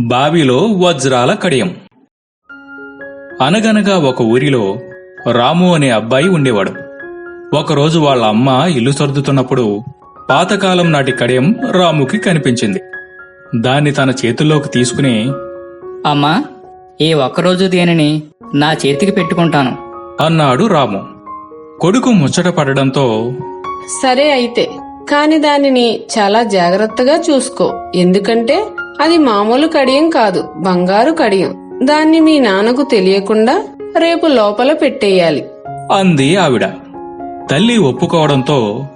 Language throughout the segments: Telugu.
బావిలో వజ్రాల కడియం. అనగనగా ఒక ఊరిలో రాము అనే అబ్బాయి ఉండేవాడు. ఒకరోజు వాళ్ళ అమ్మ ఇల్లు సర్దుతున్నప్పుడు పాతకాలం నాటి కడియం రాముకి కనిపించింది. దాన్ని తన చేతుల్లోకి తీసుకుని అమ్మా ఈ ఒక్కరోజు దీనిని నా చేతికి పెట్టుకుంటాను? అన్నాడు రాము. కొడుకు ముచ్చట పడడంతో సరే అయితే కాని దానిని చాలా జాగ్రత్తగా చూసుకో. ఎందుకంటే అది మామూలు కడియం కాదు బంగారు కడియం. దాన్ని మీ నాన్నకు తెలియకుండా రేపు లోపల పెట్టేయాలి. అంది ఆవిడ. తల్లి ఒప్పుకోవడంతో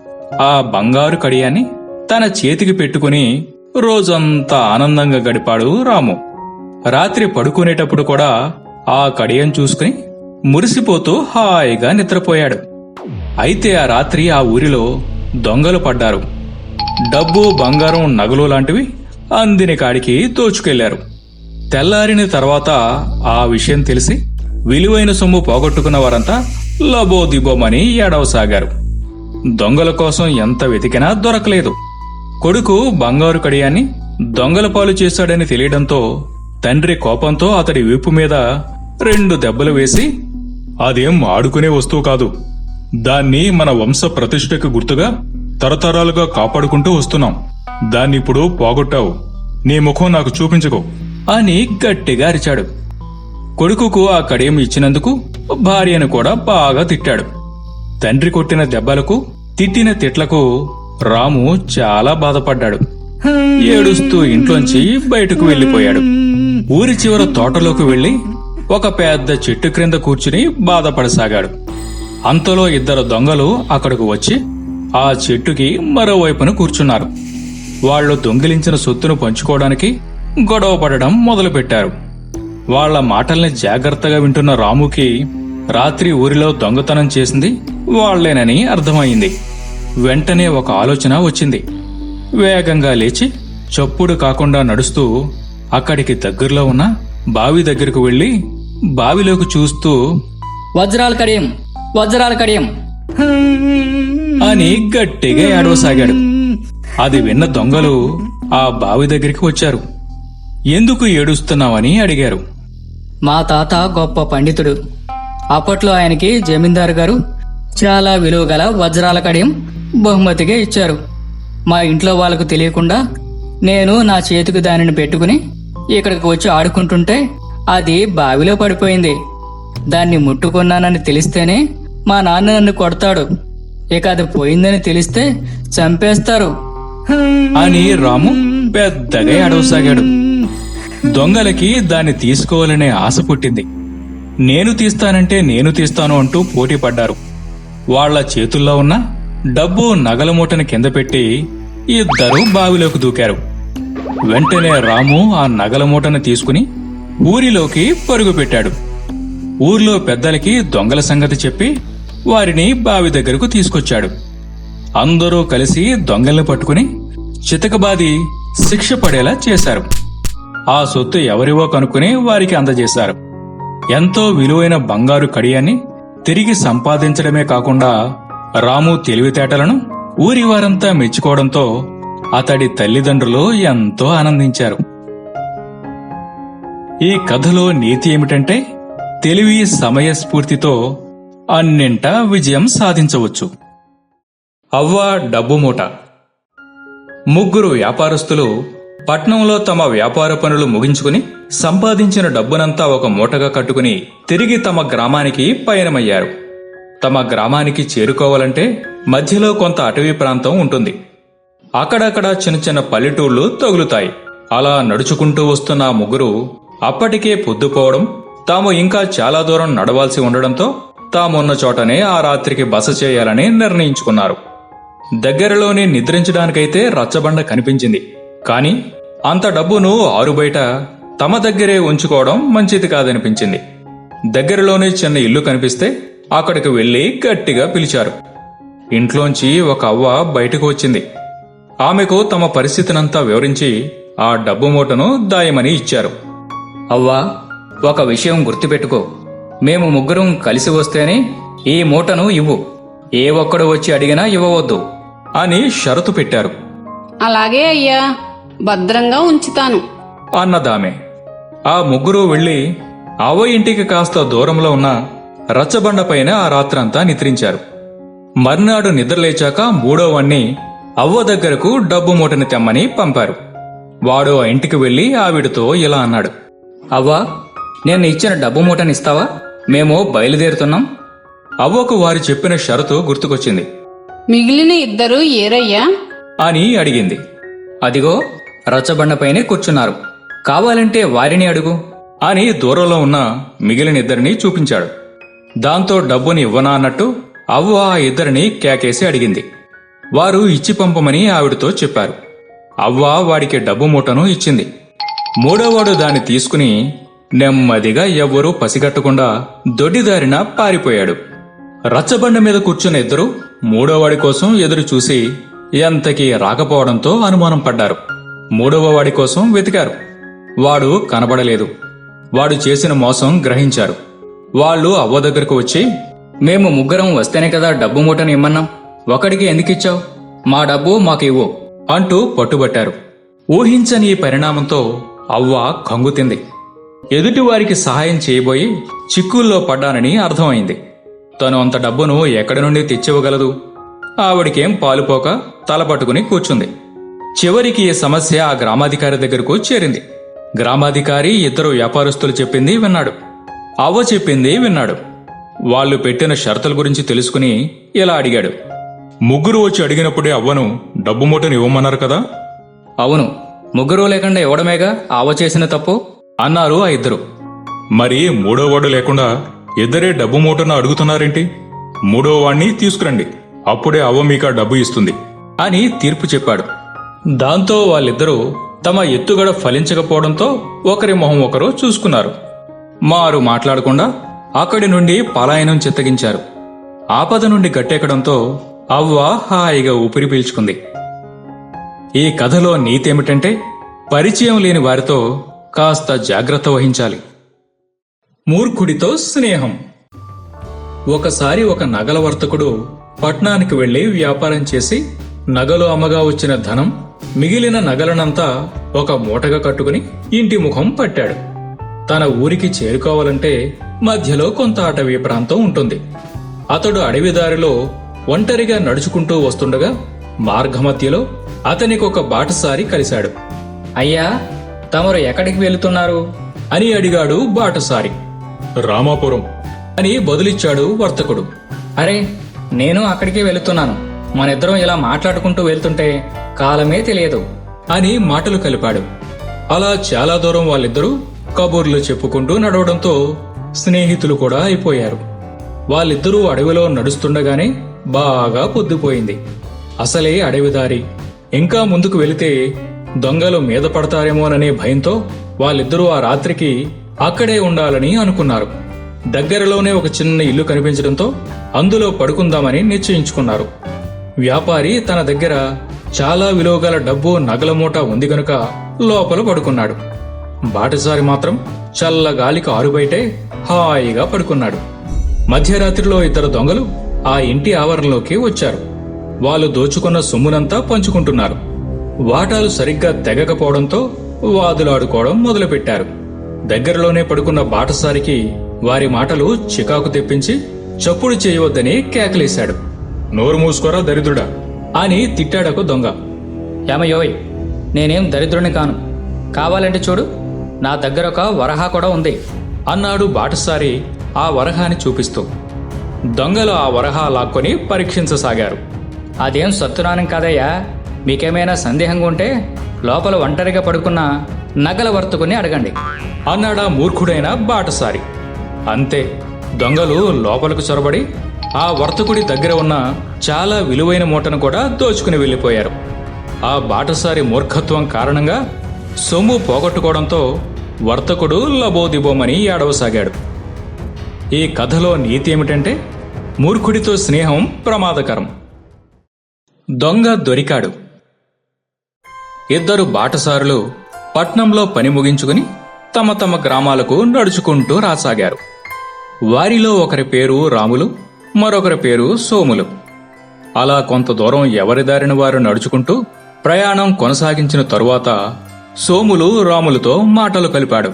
ఆ బంగారు కడియాన్ని తన చేతికి పెట్టుకుని రోజంతా ఆనందంగా గడిపాడు రాము. రాత్రి పడుకునేటప్పుడు కూడా ఆ కడియం చూసుకుని మురిసిపోతూ హాయిగా నిద్రపోయాడు. అయితే ఆ రాత్రి ఆ ఊరిలో దొంగలు పడ్డారు. డబ్బు బంగారం నగలు లాంటివి అందిన కాడికి దోచుకెళ్ళారు. తెల్లారిన తర్వాత ఆ విషయం తెలిసి విలువైన సొమ్ము పోగొట్టుకున్న వారంతా లబోదిబోమని ఏడవసాగారు. దొంగల కోసం ఎంత వెతికినా దొరకలేదు. కొడుకు బంగారు కడియాన్ని దొంగల పాలు చేశాడని తెలియడంతో తండ్రి కోపంతో అతడి వీపు మీద రెండు దెబ్బలు వేసి అదేం ఆడుకునే వస్తువు కాదు. దాన్ని మన వంశ ప్రతిష్టకు గుర్తుగా తరతరాలుగా కాపాడుకుంటూ వస్తున్నాం. దాన్ని ఇప్పుడు పోగొట్టావు. నీ ముఖం నాకు చూపించుకో. అని గట్టిగా అరిచాడు. కొడుకుకు ఆ కడియం ఇచ్చినందుకు భార్యను కూడా బాగా తిట్టాడు. తండ్రి కొట్టిన దెబ్బలకు తిట్టిన తిట్లకు రాము చాలా బాధపడ్డాడు. ఏడుస్తూ ఇంట్లోంచి బయటకు వెళ్ళిపోయాడు ఊరి చివర తోటలోకి వెళ్ళి ఒక పెద్ద చెట్టు క్రింద కూర్చుని బాధపడసాగాడు. అంతలో ఇద్దరు దొంగలు అక్కడకు వచ్చి ఆ చెట్టుకి మరోవైపున కూర్చున్నారు. వాళ్ళు దొంగిలించిన సొత్తును పంచుకోవడానికి గొడవ పడడం మొదలుపెట్టారు. వాళ్ళ మాటల్ని జాగ్రత్తగా వింటున్న రాముకి రాత్రి ఊరిలో దొంగతనం చేసింది వాళ్ళేనని అర్థమైంది. వెంటనే ఒక ఆలోచన వచ్చింది. వేగంగా లేచి చప్పుడు కాకుండా నడుస్తూ అక్కడికి దగ్గరలో ఉన్న బావి దగ్గరకు వెళ్ళి బావిలోకి చూస్తూ వజ్రాల కడియం వజ్రాల కడియం. అని గట్టిగా ఏడవసాగాడు. అది విన్న దొంగలు ఆ బావి దగ్గరికి వచ్చారు. ఎందుకు ఏడుస్తున్నావని అడిగారు. మా తాత గొప్ప పండితుడు. అప్పట్లో ఆయనకి జమీందారు గారు చాలా విలువ గల వజ్రాల కడియం బహుమతిగా ఇచ్చారు. మా ఇంట్లో వాళ్ళకు తెలియకుండా నేను నా చేతికి దానిని పెట్టుకుని ఇక్కడికి వచ్చి ఆడుకుంటుంటే అది బావిలో పడిపోయింది. దాన్ని ముట్టుకున్నానని తెలిస్తేనే మా నాన్న నన్ను కొడతాడు. ఇక అది పోయిందని తెలిస్తే చంపేస్తారు. అని రాము పెద్దగా ఏడవసాగాడు. దొంగలకి దాన్ని తీసుకోవాలనే ఆశ పుట్టింది. నేను తీస్తానంటే నేను తీస్తాను అంటూ పోటీ పడ్డారు. వాళ్ళ చేతుల్లో ఉన్న డబ్బు నగల మూటను కింద పెట్టి ఇద్దరు బావిలోకి దూకారు. వెంటనే రాము ఆ నగల మూటను తీసుకుని ఊరిలోకి పరుగు పెట్టాడు. ఊర్లో పెద్దలకి దొంగల సంగతి చెప్పి వారిని బావి దగ్గరకు తీసుకొచ్చాడు. అందరూ కలిసి దొంగల్ని పట్టుకుని చితకబాది శిక్ష పడేలా చేశారు. ఆ సొత్తు ఎవరివో కనుక్కుని వారికి అందజేశారు. ఎంతో విలువైన బంగారు కడియాన్ని తిరిగి సంపాదించడమే కాకుండా రాము తెలివితేటలను ఊరి వారంతా మెచ్చుకోవడంతో అతడి తల్లిదండ్రులు ఎంతో ఆనందించారు. ఈ కథలో నీతి ఏమిటంటే తెలివి సమయస్ఫూర్తితో అన్నింటా విజయం సాధించవచ్చు. అవ్వ డబ్బు మూట. ముగ్గురు వ్యాపారస్తులు పట్నంలో తమ వ్యాపార పనులు ముగించుకుని సంపాదించిన డబ్బునంతా ఒక మూటగా కట్టుకుని తిరిగి తమ గ్రామానికి పయనమయ్యారు. తమ గ్రామానికి చేరుకోవాలంటే మధ్యలో కొంత అటవీ ప్రాంతం ఉంటుంది. అక్కడక్కడ చిన్న చిన్న పల్లెటూళ్ళు తగులుతాయి. అలా నడుచుకుంటూ వస్తున్న ముగ్గురు అప్పటికే పొద్దుపోవడం తాము ఇంకా చాలా దూరం నడవాల్సి ఉండడంతో తామున్న చోటనే ఆ రాత్రికి బస చేయాలని నిర్ణయించుకున్నారు. దగ్గరలోనే నిద్రించడానికైతే రచ్చబండ కనిపించింది. కాని అంత డబ్బును ఆరుబయట తమ దగ్గరే ఉంచుకోవడం మంచిది కాదనిపించింది. దగ్గరలోనే చిన్న ఇల్లు కనిపిస్తే అక్కడికి వెళ్ళి గట్టిగా పిలిచారు. ఇంట్లోంచి ఒక అవ్వ బయటకు వచ్చింది. ఆమెకు తమ పరిస్థితినంతా వివరించి ఆ డబ్బు మూటను దాయమని ఇచ్చారు. అవ్వా ఒక విషయం గుర్తుపెట్టుకో. మేము ముగ్గురం కలిసి వస్తేనే ఈ మూటను ఇవ్వు. ఏ ఒక్కడు వచ్చి అడిగినా ఇవ్వవద్దు. అని షరతు పెట్టారు. అలాగే అయ్యా భద్రంగా ఉంచుతాను. అన్నదామె. ఆ ముగ్గురు వెళ్ళి అవ్వ ఇంటికి కాస్త దూరంలో ఉన్న రచ్చబండపైన ఆ రాత్రంతా నిద్రించారు. మర్నాడు నిద్రలేచాక మూడోవాణ్ణి అవ్వ దగ్గరకు డబ్బు మూటని తెమ్మని పంపారు. వాడు ఆ ఇంటికి వెళ్ళి ఆవిడతో ఇలా అన్నాడు. అవ్వా నేను ఇచ్చిన డబ్బు మూటని ఇస్తావా? మేము బయలుదేరుతున్నాం. అవ్వకు వారు చెప్పిన షరతు గుర్తుకొచ్చింది. మిగిలిన ఇద్దరు ఏరయ్యా? అని అడిగింది. అదిగో రచ్చబండపైనే కూర్చున్నారు. కావాలంటే వారిని అడుగు అని దూరంలో ఉన్న మిగిలిన ఇద్దరిని చూపించాడు. దాంతో డబ్బుని ఇవ్వనా అన్నట్టు అవ్వ ఆ ఇద్దరిని కేకేసి అడిగింది. వారు ఇచ్చి పంపమని ఆవిడతో చెప్పారు. అవ్వ వాడికి డబ్బు మూటను ఇచ్చింది. మూడోవాడు దాన్ని తీసుకుని నెమ్మదిగా ఎవ్వరూ పసిగట్టకుండా దొడ్డిదారిన పారిపోయాడు. రచ్చబండ మీద కూర్చున్న ఇద్దరు మూడోవాడి కోసం ఎదురు చూసి ఎంతకీ రాకపోవడంతో అనుమానం పడ్డారు. మూడవ వాడి కోసం వెతికారు. వాడు కనబడలేదు. వాడు చేసిన మోసం గ్రహించారు. వాళ్ళు అవ్వ దగ్గరకు వచ్చి మేము ముగ్గురం వస్తేనే కదా డబ్బు మూటను ఇమ్మన్నాం. ఒకడికి ఎందుకు ఇచ్చావు? మా డబ్బు మాకు ఇవ్వు అంటూ పట్టుబట్టారు. ఊహించని ఈ పరిణామంతో అవ్వ కంగుతింది. ఎదుటివారికి సహాయం చేయబోయి చిక్కుల్లో పడ్డానని అర్థమైంది. తను అంత డబ్బును ఎక్కడి నుండి తెచ్చివ్వగలదు? ఆవిడికేం పాలుపోక తల పట్టుకుని కూర్చుంది. చివరికి ఈ సమస్య ఆ గ్రామాధికారి దగ్గరకు చేరింది. గ్రామాధికారి ఇద్దరు వ్యాపారస్తులు చెప్పింది విన్నాడు. అవ్వ చెప్పింది విన్నాడు. వాళ్ళు పెట్టిన షరతుల గురించి తెలుసుకుని ఇలా అడిగాడు. ముగ్గురు వచ్చి అడిగినప్పుడే అవ్వను డబ్బు మూటను ఇవ్వమన్నారు కదా? అవును. ముగ్గురు లేకుండా ఇవ్వడమేగా? ఆవ చేసిన తప్పు? అన్నారు ఆ ఇద్దరు. మరి మూడోవాడు లేకుండా ఇద్దరే డబ్బు మూటను అడుగుతున్నారేంటి? మూడో వాణ్ణి తీసుకురండి. అప్పుడే అవ్వ మీకు డబ్బు ఇస్తుంది అని తీర్పు చెప్పాడు. దాంతో వాళ్ళిద్దరూ తమ ఎత్తుగడ ఫలించకపోవడంతో ఒకరి మొహం ఒకరు చూసుకున్నారు. మారు మాట్లాడకుండా అక్కడి నుండి పలాయనం చిత్తగించారు. ఆపద నుండి గట్టెక్కడంతో అవ్వ హాయిగా ఊపిరి పీల్చుకుంది. ఈ కథలో నీతేమిటంటే పరిచయం లేని వారితో కాస్త జాగ్రత్త వహించాలి. మూర్ఖుడితో స్నేహం. ఒకసారి ఒక నగల వర్తకుడు పట్నానికి వెళ్ళి వ్యాపారం చేసి నగలు అమ్మగా వచ్చిన ధనం మిగిలిన నగలనంతా ఒక మూటగా కట్టుకుని ఇంటి ముఖం పట్టాడు. తన ఊరికి చేరుకోవాలంటే మధ్యలో కొంత అటవీ ప్రాంతం ఉంటుంది. అతడు అడవిదారిలో ఒంటరిగా నడుచుకుంటూ వస్తుండగా మార్గమధ్యలో అతనికి ఒక బాటసారి కలిశాడు. అయ్యా తమరు ఎక్కడికి వెళుతున్నారు? అని అడిగాడు బాటసారి. రామాపురం అని బదులిచ్చాడు వర్తకుడు. అరే నేను అక్కడికే వెళుతున్నాను. మనిద్దరం ఇలా మాట్లాడుకుంటూ వెళ్తుంటే కాలమే తెలియదు. అని మాటలు కలిపాడు. అలా చాలా దూరం వాళ్ళిద్దరూ కబుర్లు చెప్పుకుంటూ నడవడంతో స్నేహితులు కూడా అయిపోయారు. వాళ్ళిద్దరూ అడవిలో నడుస్తుండగానే బాగా పొద్దుపోయింది. అసలే అడవిదారి. ఇంకా ముందుకు వెళితే దొంగలు మీద పడతారేమోననే భయంతో వాళ్ళిద్దరూ ఆ రాత్రికి అక్కడే ఉండాలని అనుకున్నారు. దగ్గరలోనే ఒక చిన్న ఇల్లు కనిపించడంతో అందులో పడుకుందామని నిశ్చయించుకున్నారు. వ్యాపారి తన దగ్గర చాలా విలువగల డబ్బు నగల మూట ఉంది గనుక లోపల పడుకున్నాడు. బాటసారి మాత్రం చల్ల గాలికి ఆరుబయటే హాయిగా పడుకున్నాడు. మధ్యరాత్రిలో ఇద్దరు దొంగలు ఆ ఇంటి ఆవరణలోకి వచ్చారు. వాళ్ళు దోచుకున్న సొమ్మునంతా పంచుకుంటున్నారు. వాటాలు సరిగ్గా తెగకపోవడంతో వాదులాడుకోవడం మొదలుపెట్టారు. దగ్గరలోనే పడుకున్న బాటసారికి వారి మాటలు చికాకు తెప్పించి చప్పుడు చేయవద్దని కేకలేశాడు. నోరు మూసుకోరా దరిద్రుడా అని తిట్టాడకు దొంగ. ఏమయోయ్ నేనేం దరిద్రుని కాను. కావాలంటే చూడు నా దగ్గర ఒక వరహా కూడా ఉంది. అన్నాడు బాటసారి ఆ వరహాని చూపిస్తూ. దొంగలు ఆ వరహా లాక్కొని పరీక్షించసాగారు. అదేం సత్తునానం కాదయ్యా. మీకేమైనా సందేహంగా ఉంటే లోపల ఒంటరిగా పడుకున్న నగల వర్తుకుని అడగండి. అన్నాడా మూర్ఖుడైన బాటసారి. అంతే దొంగలు లోపలకు చొరబడి ఆ వర్తకుడి దగ్గర ఉన్న చాలా విలువైన మూటను కూడా దోచుకుని వెళ్ళిపోయారు. ఆ బాటసారి మూర్ఖత్వం కారణంగా సొమ్ము పోగొట్టుకోవడంతో వర్తకుడు లబోదిబోమని ఏడవసాగాడు. ఈ కథలో నీతి ఏమిటంటే మూర్ఖుడితో స్నేహం ప్రమాదకరం. దొంగ దొరికాడు. ఇద్దరు బాటసారులు పట్నంలో పని ముగించుకుని తమ తమ గ్రామాలకు నడుచుకుంటూ రాసాగారు. వారిలో ఒకరి పేరు రాములు మరొకరి పేరు సోములు. అలా కొంత దూరం ఎవరి దారిన వారు నడుచుకుంటూ ప్రయాణం కొనసాగించిన తరువాత సోములు రాములతో మాటలు కలిపాడు.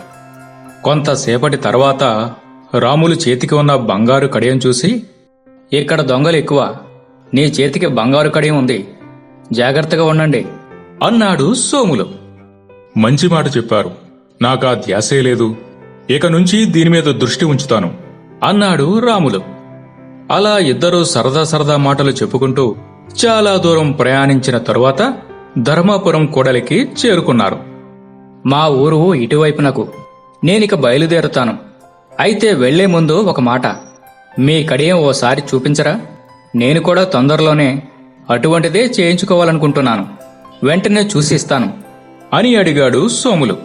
కొంతసేపటి తర్వాత రాములు చేతికి ఉన్న బంగారు కడియం చూసి ఇక్కడ దొంగలు ఎక్కువ. నీ చేతికి బంగారు కడియం ఉంది. జాగ్రత్తగా ఉండండి. అన్నాడు సోములు. మంచి మాట చెప్పారు. నాకా ధ్యాసే లేదు. ఇక నుంచి దీని మీద దృష్టి ఉంచుతాను. అన్నాడు రాములు. అలా ఇద్దరూ సరదా సరదా మాటలు చెప్పుకుంటూ చాలా దూరం ప్రయాణించిన తరువాత ధర్మాపురం కూడలికి చేరుకున్నారు. మా ఊరు ఇటువైపునకు. నేనిక బయలుదేరుతాను. అయితే వెళ్ళే ముందు ఒక మాట. మీ కడియం ఓసారి చూపించరా? నేను కూడా తొందరలోనే అటువంటిదే చేయించుకోవాలనుకుంటున్నాను. వెంటనే చూసి ఇస్తాను. అని అడిగాడు సోములు.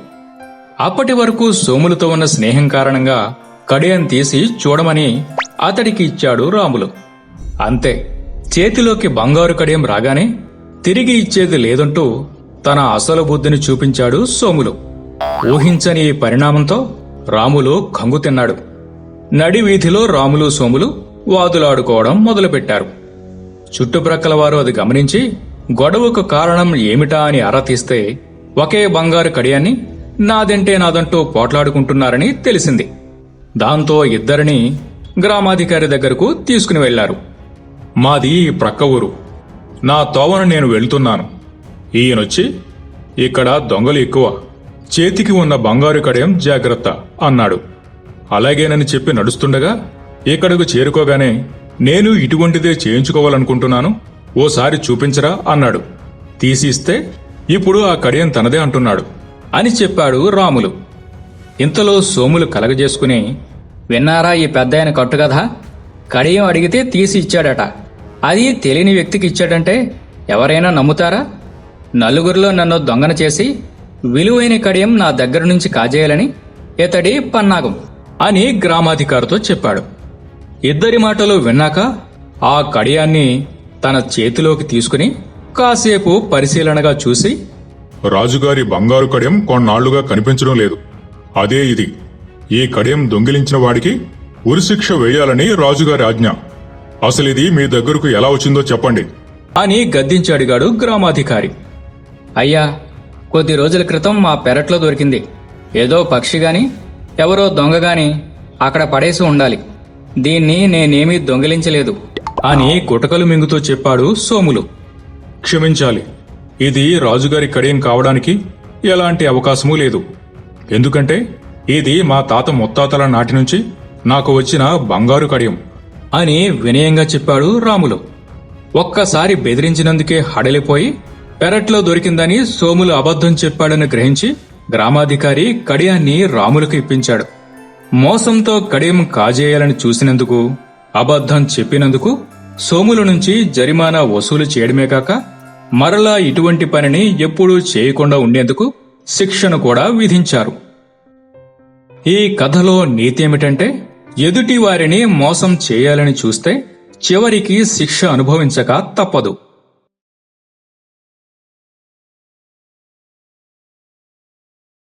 అప్పటి వరకు సోములతో ఉన్న స్నేహం కారణంగా కడియం తీసి చూడమని అతడికి ఇచ్చాడు రాములు. అంతే చేతిలోకి బంగారు కడియం రాగానే తిరిగి ఇచ్చేది లేదంటూ తన అసలు బుద్ధిని చూపించాడు సోములు. ఊహించని ఈ పరిణామంతో రాములు కంగు తిన్నాడు. నడి వీధిలో రాములు సోములు వాదులాడుకోవడం మొదలుపెట్టారు. చుట్టుప్రక్కల వారు అది గమనించి గొడవకు కారణం ఏమిటా అని ఆరా తీస్తే ఒకే బంగారు కడియాన్ని నాదంటే నాదంటూ పోట్లాడుకుంటున్నారని తెలిసింది. దాంతో ఇద్దరిని గ్రామాధికారి దగ్గరకు తీసుకుని వెళ్ళారు. మాది ప్రక్క ఊరు. నా తోవను నేను వెళ్తున్నాను. ఈయనొచ్చి ఇక్కడ దొంగలు ఎక్కువ. చేతికి ఉన్న బంగారు కడయం జాగ్రత్త అన్నాడు. అలాగేనని చెప్పి నడుస్తుండగా ఇక్కడకు చేరుకోగానే నేను ఇటువంటిదే చేయించుకోవాలనుకుంటున్నాను. ఓసారి చూపించరా అన్నాడు. తీసి ఇస్తే ఇప్పుడు ఆ కడియం తనదే అంటున్నాడు. అని చెప్పాడు రాములు. ఇంతలో సోములు కలగజేసుకుని విన్నారా ఈ పెద్ద ఆయన కట్టుకథ? కడియం అడిగితే తీసి ఇచ్చాడట. అది తెలియని వ్యక్తికి ఇచ్చాడంటే ఎవరైనా నమ్ముతారా? నలుగురిలో నన్ను దొంగన చేసి విలువైన కడియం నా దగ్గర నుంచి కాజేయాలని ఇతడి పన్నాగం అని గ్రామాధికారితో చెప్పాడు. ఇద్దరి మాటలు విన్నాక ఆ కడియాన్ని తన చేతిలోకి తీసుకుని కాసేపు పరిశీలనగా చూసి రాజుగారి బంగారు కడియం కొన్నాళ్ళుగా కనిపించడం లేదు. అదే ఇది. ఈ కడియం దొంగిలించిన వాడికి ఉరిశిక్ష వేయాలని రాజుగారి ఆజ్ఞ. అసలిది మీ దగ్గరకు ఎలా వచ్చిందో చెప్పండి. అని గద్దించడిగాడు గ్రామాధికారి. అయ్యా కొద్ది రోజుల క్రితం మా పెరట్లో దొరికింది. ఏదో పక్షి గాని ఎవరో దొంగ గాని అక్కడ పడేసి ఉండాలి. దీన్ని నేనేమీ దొంగిలించలేదు. అని గుటకలు మింగుతూ చెప్పాడు సోములు. క్షమించాలి. ఇది రాజుగారి కడియం కావడానికి ఎలాంటి అవకాశమూ లేదు. ఎందుకంటే ఇది మా తాత ముత్తాతల నాటి నుంచి నాకు వచ్చిన బంగారు కడియం అని వినయంగా చెప్పాడు రాములు. ఒక్కసారి బెదిరించినందుకే హడలిపోయి పెరట్లో దొరికిందని సోములు అబద్ధం చెప్పాడని గ్రహించి గ్రామాధికారి కడియాన్ని రాములకు ఇప్పించాడు. మోసంతో కడియం కాజేయాలని చూసినందుకు అబద్ధం చెప్పినందుకు సోముల నుంచి జరిమానా వసూలు చేయడమే కాక మరలా ఇటువంటి పనిని ఎప్పుడూ చేయకుండా ఉండేందుకు శిక్షను కూడా విధించారు. ఈ కథలో నీతి ఏమిటంటే ఎదుటి వారిని మోసం చేయాలని చూస్తే చివరికి శిక్ష అనుభవించక తప్పదు.